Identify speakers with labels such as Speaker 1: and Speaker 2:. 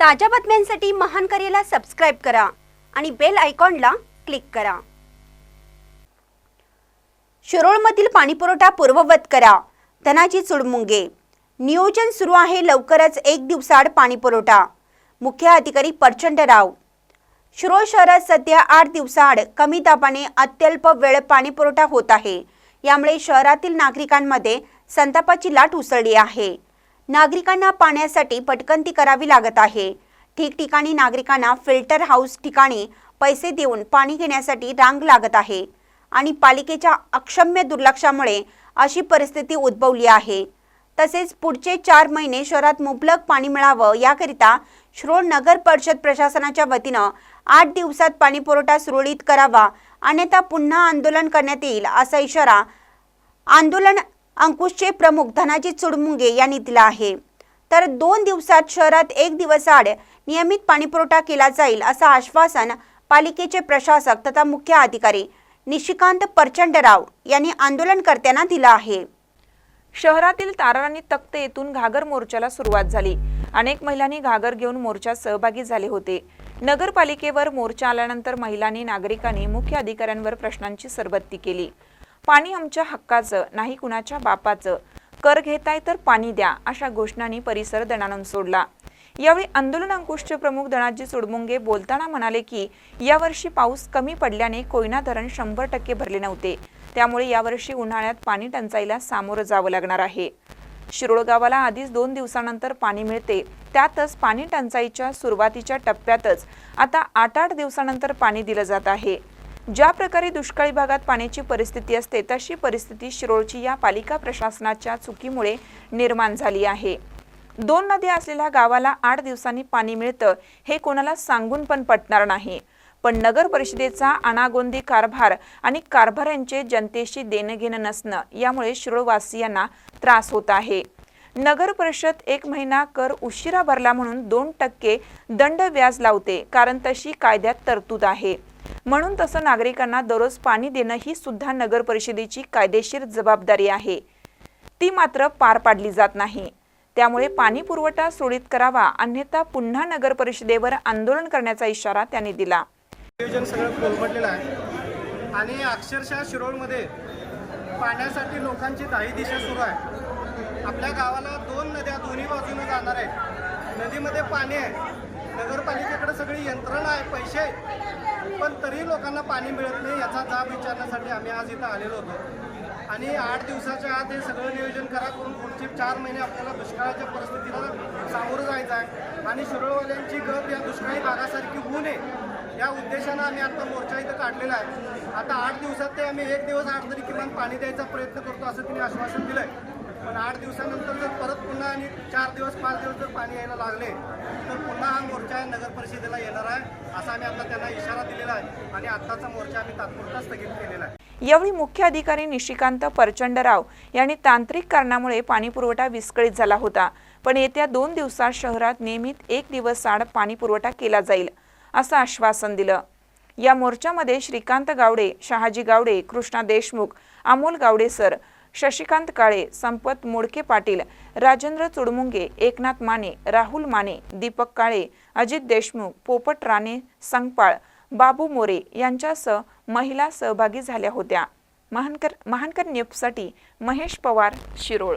Speaker 1: ताज्या बातम्यांसाठी महान करेला सबस्क्राईब करा आणि बेल आयकॉनला क्लिक करा. शिरोळमधील पाणीपुरवठा पूर्ववत करा. धनाची चुडमुंगे. नियोजन सुरू आहे लवकरच एक दिवसाआड पाणीपुरवठा. मुख्य अधिकारी प्रचंड राव. शिरोळ शहरात सध्या आठ दिवसाआड कमी दाबाने अत्यल्प वेळ पाणीपुरवठा होत आहे. यामुळे शहरातील नागरिकांमध्ये संतापाची लाट उसळली आहे. नागरिकांना पाण्यासाठी पटकंती करावी लागत आहे. ठिकठिकाणी नागरिकांना फिल्टर हाऊस ठिकाणी पैसे देऊन पाणी घेण्यासाठी रांग लागत आहे आणि पालिकेच्या अक्षम्य दुर्लक्षामुळे अशी परिस्थिती उद्भवली आहे. तसेच पुढचे चार महिने शहरात मुबलक पाणी मिळावं याकरिता शिरोळ नगर परिषद प्रशासनाच्या वतीनं आठ दिवसात पाणीपुरवठा सुरळीत करावा अन्यथा पुन्हा आंदोलन करण्यात येईल असा इशारा आंदोलन अंकुशचे प्रमुख धनाजी चुडमुंगे यांनी दिला आहे. तर दोन दिवसात शहरात एक दिवस आड नियमित पाणीपुरवठा केला जाईल असं आश्वासन पालिकेचे प्रशासक तथा मुख्य अधिकारी निशिकांत परचंडराव यांनी आंदोलनकर्त्यांना दिलं आहे.
Speaker 2: शहरातील ताराराणी तख्त येथून घागर मोर्चाला सुरुवात झाली. अनेक महिलांनी घागर घेऊन मोर्चात सहभागी झाले होते. नगरपालिकेवर मोर्चा आल्यानंतर महिलांनी नागरिकांनी मुख्य अधिकाऱ्यांवर प्रश्नांची सरबत्ती केली. पाणी आमच्या हक्काचं नाही कुणाच्या बापाचं. कर घेताय तर पाणी द्या अशा घोषणांनी परिसर दणानून सोडला. यावेळी आंदोलन अंकुशचे प्रमुख धनाजी चुडमुंगे बोलताना म्हणाले की यावर्षी पाऊस कमी पडल्याने कोयना धरण शंभर टक्के भरले नव्हते. त्यामुळे यावर्षी उन्हाळ्यात पाणी टंचाईला सामोरं जावं लागणार आहे. शिरोळ गावाला आधीच दोन दिवसानंतर पाणी मिळते. त्यातच पाणी टंचाईच्या सुरुवातीच्या टप्प्यातच आता आठ आठ दिवसानंतर पाणी दिलं जात आहे. ज्या प्रकारे दुष्काळी भागात पाण्याची परिस्थिती असते तशी परिस्थिती शिरोळची या पालिका प्रशासनाच्या चुकीमुळे निर्माण झाली आहे. दोन नद्या असलेल्या गावाला आठ दिवसांनी पाणी मिळतं हे कोणाला सांगून पण पटणार नाही. पण नगर परिषदेचा अनागोंदी कारभार आणि कारभाऱ्यांचे जनतेशी देणं घेणं नसणं यामुळे शिरोळवासियांना त्रास होत आहे. नगर परिषद एक महिना कर उशिरा भरला म्हणून दोन टक्के दंड व्याज लावते कारण तशी कायद्यात तरतूद आहे. म्हणून तसं नागरिकांना दररोज पाणी देणं ही सुद्धा नगर परिषदेची कायदेशीर जबाबदारी आहे. ती मात्र पार पाडली जात नाही. त्यामुळे पाणी पुरवठा सुरळीत करावा अन्यथा पुन्हा नगर परिषदेवर आंदोलन करण्याचा इशारा त्यांनी दिला.
Speaker 3: नियोजन सगळं कोलमडलेलं आहे. आणि अक्षरशः शिरोळमध्ये पाण्यासाठी लोकांची दाही दिशा सुरू आहे. आपल्या गावाला दोन नद्या दोन्ही बाजूने जाणार आहेत. नदीमध्ये पाणी आहे. नगरपालिकेकडे सगळी यंत्रणा आहे पैसे आहे पण तरी लोकांना पाणी मिळत नाही याचा जाब विचारण्यासाठी आम्ही आज इथं आलेलो होतो. आणि आठ दिवसाच्या आत हे सगळं नियोजन करा करून पुढचे चार महिने आपल्याला दुष्काळाच्या परिस्थितीला सामोरं जायचं आहे. आणि शिरोळवाल्यांची गत या दुष्काळी भागासारखी होऊ नये या उद्देशानं आम्ही आता मोर्चा इथं काढलेला आहे. आता आठ दिवसात ते आम्ही एक दिवस आठ तरी किमान पाणी द्यायचा प्रयत्न करतो असं तिने आश्वासन दिलं आहे पण आठ दिवसानंतर जर परत पुन्हा आणि चार दिवस पाच दिवस जर पाणी यायला लागले तर पुन्हा हा मोर्चा नगर परिषदेला येणार आहे असा आम्ही आता त्यांना इशारा दिलेला आहे. आणि आत्ताचा मोर्चा आम्ही तात्पुरता स्थगित केलेला आहे.
Speaker 2: यावेळी मुख्य अधिकारी निशिकांत परचंडराव यांनी तांत्रिक कारणामुळे पाणीपुरवठा विस्कळीत झाला होता. पण येत्या दोन दिवसात शहरात नियमित एक दिवस आड पाणीपुरवठा केला जाईल असं आश्वासन दिलं. या मोर्चामध्ये श्रीकांत गावडे शहाजी गावडे कृष्णा देशमुख अमोल गावडे सर शशिकांत काळे संपत मोडके पाटील राजेंद्र चुडमुंगे एकनाथ माने राहुल माने दीपक काळे अजित देशमुख पोपट राणे संगपाळ बाबू मोरे यांच्यासह महिला सहभागी झाल्या होत्या. महानकर महानकर न्यूजसाठी महेश पवार शिरोळ.